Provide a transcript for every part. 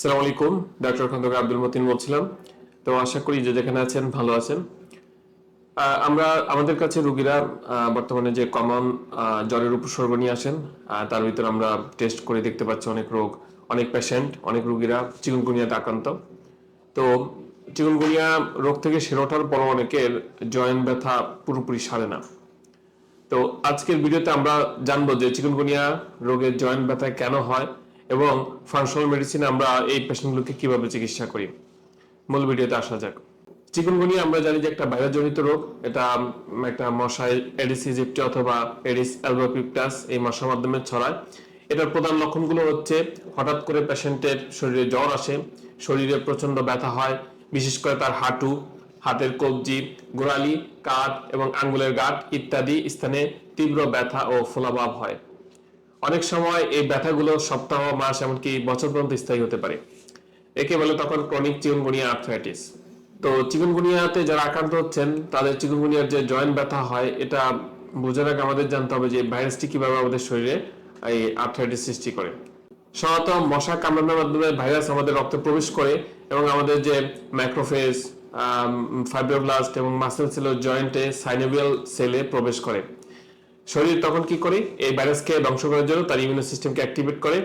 সালাম আলাইকুম ডক্টর খন্দকার আব্দুল মতিন বলছিলাম। তো আশা করি যে যেখানে আছেন ভালো আছেন। আমরা, আমাদের কাছে রুগীরা বর্তমানে যে কমন জ্বরের উপসর্গ নিয়ে আসেন তার ভিতর আমরা টেস্ট করে দেখতে পাচ্ছি অনেক রোগ, অনেক পেশেন্ট অনেক রুগীরা চিকুনগুনিয়াতে আক্রান্ত। তো চিকুনগুনিয়া রোগ থেকে সেরে ওঠার পর অনেকের জয়েন্ট ব্যথা পুরোপুরি সারে না। তো আজকের ভিডিওতে আমরা জানব যে চিকুনগুনিয়া রোগের জয়েন্ট ব্যথা কেন হয় এবং ফাংশনাল মেডিসিনে আমরা এই পেশেন্টগুলোকে কীভাবে চিকিৎসা করি? মূল ভিডিওতে আসা যাক। চিকুনগুনিয়া আমরা জানি যে একটা ভাইরাসজনিত রোগ, এটা একটা মশাই এডিস ইজিপ্টি অথবা এডিস অ্যালবোপিপটাস এই মশার মাধ্যমে ছড়ায়। এটার প্রধান লক্ষণগুলো হচ্ছে হঠাৎ করে পেশেন্টের শরীরে জ্বর আসে, শরীরে প্রচণ্ড ব্যথা হয়, বিশেষ করে তার হাঁটু, হাতের কবজি, গোড়ালি কাঠ এবং আঙ্গুলের গাঁট ইত্যাদি স্থানে তীব্র ব্যথা ও ফোলাভাব হয়। অনেক সময় এই ব্যথাগুলো সপ্তাহ, মাস, এমনকি বছর পর্যন্ত স্থায়ী হতে পারে। একে বলে তখন ক্রনিক চিকুনগুনিয়া আর্থ্রাইটিস তো চিকুনগুনিয়াতে যারা আক্রান্ত হচ্ছেন, তাদের চিকুনগুনিয়ার যে জয়েন্ট ব্যথা হয়, এটা বোঝার আগে আমাদের জানতে হবে যে ভাইরাসটি কীভাবে আমাদের শরীরে এই আর্থ্রাইটিস সৃষ্টি করে। সাধারণত মশা কামড়ানোর মাধ্যমে ভাইরাস আমাদের রক্তে প্রবেশ করে এবং আমাদের যে ম্যাক্রোফেজ ফাইব্রোব্লাস্ট এবং মাসেল সেল জয়েন্টে সাইনোভিয়াল সেলে প্রবেশ করে। শরীর তখন কি করে? এই ভাইরাসকে ধ্বংস করার জন্য তার ইমিউনো সিস্টেমকে অ্যাক্টিভেট করে।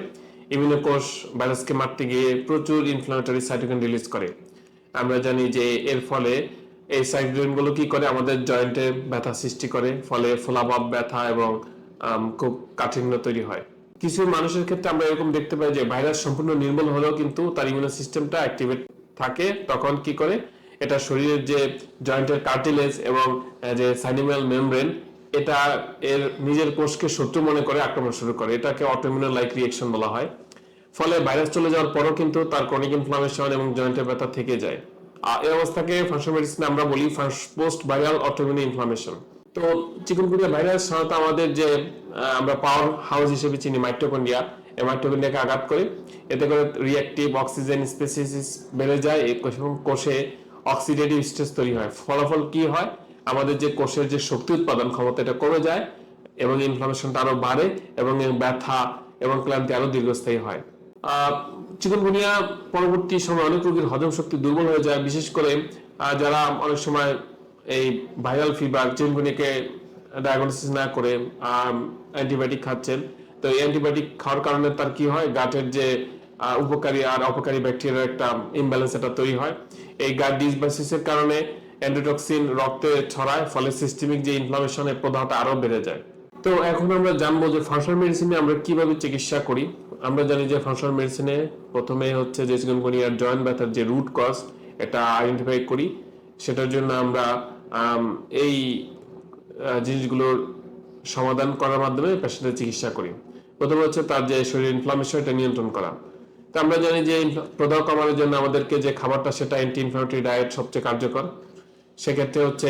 ইমিউনো কোষ ভাইরাসকে মারতে গিয়ে প্রচুর ইনফ্লামেটরি সাইটোকিন রিলিজ করে। আমরা জানি যে এর ফলে এই সাইটোকিনগুলো কি করে? আমাদের জয়েন্টে ব্যথা সৃষ্টি করে, ফলে ফোলাভাব ব্যথা এবং খুব কাঠিন্য তৈরি হয়। কিছু মানুষের ক্ষেত্রে আমরা এরকম দেখতে পাই যে ভাইরাস সম্পূর্ণ নির্মূল হলেও কিন্তু তার ইমিউনো সিস্টেমটা অ্যাক্টিভেট থাকে। তখন কি করে? এটা শরীরের যে জয়েন্টের কার্টিলেজ এবং যে সাইনিমাল মেমব্রেন এটা এর নিজের কোষকে শত্রু মনে করে আক্রমণ শুরু করে। এটাকে অটোমিউনাল লাইক রিয়েকশন বলা হয়। ফলে ভাইরাস চলে যাওয়ার পরও কিন্তু তার ক্রনিক ইনফ্লামেশন এবং জয়েন্টের ব্যথা থেকে যায়। আর এই অবস্থাকে ফাংশন মেডিসিনে আমরা বলি পোস্ট ভাইরাল অটোমিউন ইনফ্লামেশন তো চিকুনগুনিয়া ভাইরাস সাধারণত আমাদের যে আমরা পাওয়ার হাউস হিসেবে চিনি মাইটোকন্ডিয়া এই মাইটোকন্ডিয়াকে আঘাত করে। এতে করে রিঅ্যাক্টিভ অক্সিজেন স্পেসিস বেড়ে যায়। এই কোষে অক্সিডেটিভ স্ট্রেস তৈরি হয়। ফলাফল কি হয়? আমাদের যে কোষের যে শক্তি উৎপাদন ক্ষমতা, এটা কমে যায় এবং ইনফ্লামেশনটা আরও বাড়ে এবং ব্যথা এবং ক্লান্তি আরও দীর্ঘস্থায়ী হয়। চিকুনগুনিয়া পরবর্তী সময় অনেক রোগীর হজম শক্তি দুর্বল হয়ে যায়, বিশেষ করে যারা অনেক সময় এই ভাইরাল ফিভার চিকুনগুনিয়াকে ডায়াগনোসিস না করে অ্যান্টিবায়োটিক খাচ্ছেন। তো অ্যান্টিবায়োটিক খাওয়ার কারণে তার কি হয়? গাটের যে উপকারী আর অপকারী ব্যাকটেরিয়ার একটা ইমব্যালেন্স এটা তৈরি হয়। এই গাট ডিসবাসিসের কারণে অ্যান্টিটক্সিন রক্তে ছড়ায়, ফলে সিস্টেমিক যে ইনফ্লামেশনের প্রদাহটা আরও বেড়ে যায়। তো এখন আমরা জানব যে ফাংশনাল মেডিসিনে আমরা কীভাবে চিকিৎসা করি। আমরা জানি যে ফাংশনাল মেডিসিনে প্রথমে হচ্ছে যে চিকুনগুনিয়ার জয়েন্ট ব্যথার যে রুট কজ এটা আইডেন্টিফাই করি। সেটার জন্য আমরা এই জিনিসগুলোর সমাধান করার মাধ্যমে পেশেন্টের চিকিৎসা করি। প্রথম হচ্ছে তার যে শরীর ইনফ্লামেশন এটা নিয়ন্ত্রণ করা। তো আমরা জানি যে প্রদাহ কমানোর জন্য আমাদেরকে যে খাবারটা, সেটা অ্যান্টি ইনফ্লামেটরি ডায়েট সবচেয়ে কার্যকর। সেক্ষেত্রে হচ্ছে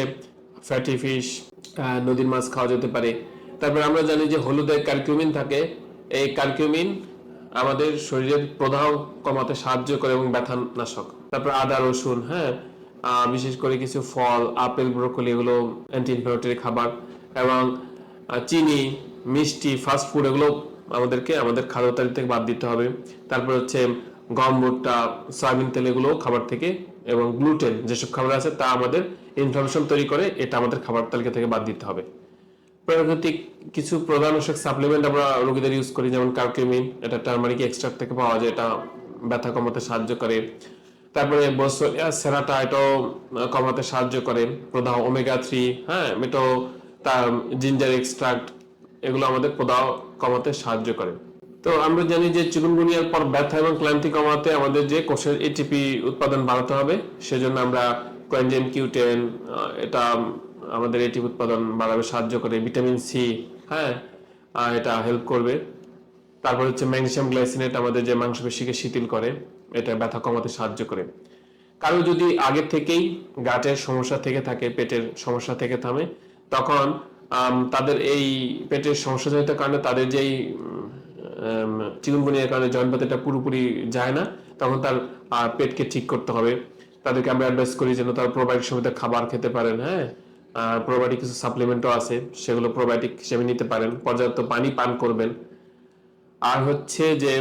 ফ্যাটি ফিশ নদীর মাছ খাওয়া যেতে পারে। তারপর আমরা জানি যে হলুদে কার্কিউমিন থাকে। এই কার্কিউমিন আমাদের শরীরের প্রদাহ কমাতে সাহায্য করে এবং ব্যথা নাশক তারপর আদা, রসুন হ্যাঁ বিশেষ করে কিছু ফল, আপেল, ব্রোকলি এগুলো অ্যান্টি ইনফ্লামেটরি খাবার এবং চিনি, মিষ্টি ফাস্টফুড এগুলো আমাদেরকে, আমাদের খাদ্য তালিকা থেকে বাদ দিতে হবে। তারপর হচ্ছে গম, ভুট্টা, সয়াবিন তেল এগুলো খাবার থেকে এবং গ্লুটেন যেসব খাবার আছে তা আমাদের ইনফ্লামেশন তৈরি করে, এটা আমাদের খাবার তালিকা থেকে বাদ দিতে হবে। প্রাকৃতিক কিছু প্রধানাংশক সাপ্লিমেন্ট আমরা রোগীদের ইউজ করি, যেমন কার্কিউমিন এটা টার্মারিক এক্সট্রাক্ট থেকে পাওয়া যায়, এটা ব্যথা কমাতে সাহায্য করে। তারপরে বসোলিয়া সেরাটা এটাও কমাতে সাহায্য করে। প্রদাহ ওমেগা থ্রি হ্যাঁ এটাও তার জিঞ্জার এক্সট্রাক্ট এগুলো আমাদের প্রদাহ কমাতে সাহায্য করে। তো আমরা জানি যে চিকুনগুনিয়ার পর ব্যথা এবং ক্লান্তি কমাতে আমাদের যে কোষের এটিপি উৎপাদন বাড়াতে হবে, সেজন্য আমরা কোয়েনজেম কিউটেন এটা আমাদের এটিপি উৎপাদন বাড়াবে, সাহায্য করে, ভিটামিন সি হ্যাঁ এটা হেল্প করবে। তারপর হচ্ছে ম্যাগনেসিয়াম গ্লাইসিনেট আমাদের যে মাংসপেশিকে শিথিল করে, এটা ব্যথা কমাতে সাহায্য করে। কারও যদি আগে থেকেই গাটের সমস্যা থেকে থাকে, পেটের সমস্যা থেকে থামে, তখন তাদের এই পেটের সমস্যা জনিত কারণে তাদের যেই চিকুনগুনিয়ার কারণে জয়েন্ট ব্যথাটা পুরোপুরি যায় না, তখন তার পেটকে ঠিক করতে হবে। তাদেরকে আমরা অ্যাডভাইস করি যেন তারা প্রোবায়োটিক সমেত খাবার খেতে পারেন হ্যাঁ? আর প্রোবায়োটিক কিছু সাপ্লিমেন্টও আছে, সেগুলো প্রোবায়োটিক হিসেবে নিতে পারেন, পর্যাপ্ত পানি পান করবেন। আর হচ্ছে যে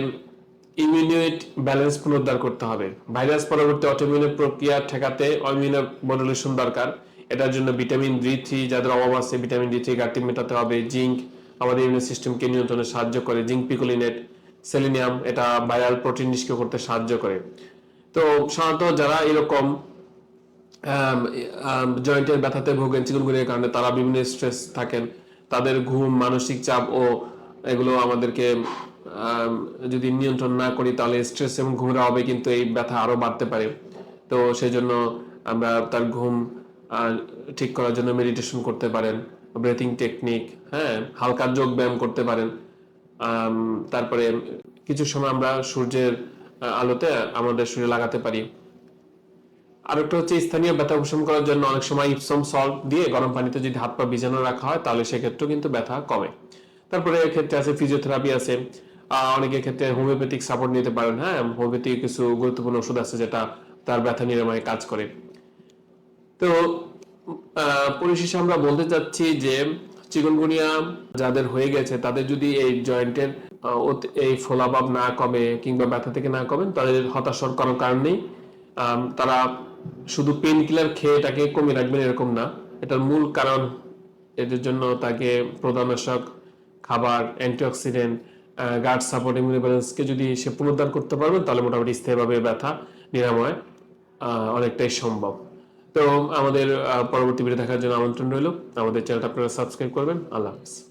ইমিউনিট ব্যালেন্স পুনরুদ্ধার করতে হবে। ভাইরাস পরবর্তী অটোমিউনের প্রক্রিয়া ঠেকাতে অমিউনো মডুলেশন দরকার। এটার জন্য ভিটামিন ডি থ্রি যাদের অভাব আছে ভিটামিন ডি থ্রি ঘাটতি মেটাতে হবে জিঙ্ক আমাদের ইমিউন সিস্টেমকে নিয়ন্ত্রণে সাহায্য করে জিঙ্ক পিকোলিনেট সেলিনিয়াম এটা ভাইরাল প্রোটিন নিষ্ক্রিয় করতে সাহায্য করে। তো সাধারণত যারা এরকম জয়েন্টের ব্যথাতে ভোগেন চিকুনগুনির কারণে তারা বিভিন্ন স্ট্রেস থাকেন তাদের ঘুম মানসিক চাপ ও এগুলো আমাদেরকে আম, যদি নিয়ন্ত্রণ না করি তাহলে স্ট্রেস এবং ঘুমের অভাবে কিন্তু এই ব্যথা আরও বাড়তে পারে। তো সেই জন্য আমরা তার ঘুম ঠিক করার জন্য মেডিটেশন করতে পারেন। ব্রেথিং টেকনিক হ্যাঁ হালকা যোগ ব্যায়াম করতে পারেন। তারপরে কিছু সময় আমরা সূর্যের আলোতে আমাদের শরীরে লাগাতে পারি। আরেকটা হচ্ছে স্থানীয় ব্যথা উপশম করার জন্য অনেক সময় ইপসম সল্ট দিয়ে গরম পানিতে যদি হাত পা ভিজানো রাখা হয়, তাহলে সেক্ষেত্রেও কিন্তু ব্যথা কমে। তারপরে এক্ষেত্রে আছে ফিজিওথেরাপি আছে। অনেকের ক্ষেত্রে হোমিওপ্যাথিক সাপোর্ট নিতে পারেন হ্যাঁ হোমিওপ্যাথিক কিছু গুরুত্বপূর্ণ ওষুধ আছে যেটা তার ব্যথা নিরাময়ে কাজ করে। তো পরিশেষে আমরা বলতে চাচ্ছি যে চিকনগুনিয়া যাদের হয়ে গেছে, তাদের যদি এই জয়েন্টের এই ফোলাভাব না কমে কিংবা ব্যথা থেকে না কমে, তাদের হতাশার কোনো কারণ নেই। তারা শুধু পেন কিলার খেয়ে এটাকে কমিয়ে রাখবেন এরকম না। এটার মূল কারণ এদের জন্য তাকে প্রদানাশক খাবার অ্যান্টিঅক্সিডেন্ট গার্ড সাপোর্ট ইমিউনি ব্যালেন্সকে যদি সে পুনরুদ্ধার করতে পারবেন তাহলে মোটামুটি স্থায়ীভাবে ব্যথা নিরাময় অনেকটাই সম্ভব। তো আমাদের পরবর্তী ভিডিও দেখার জন্য আমন্ত্রণ রইল। আমাদের চ্যানেলটা আপনারা সাবস্ক্রাইব করবেন। আল্লাহ হাফিজ।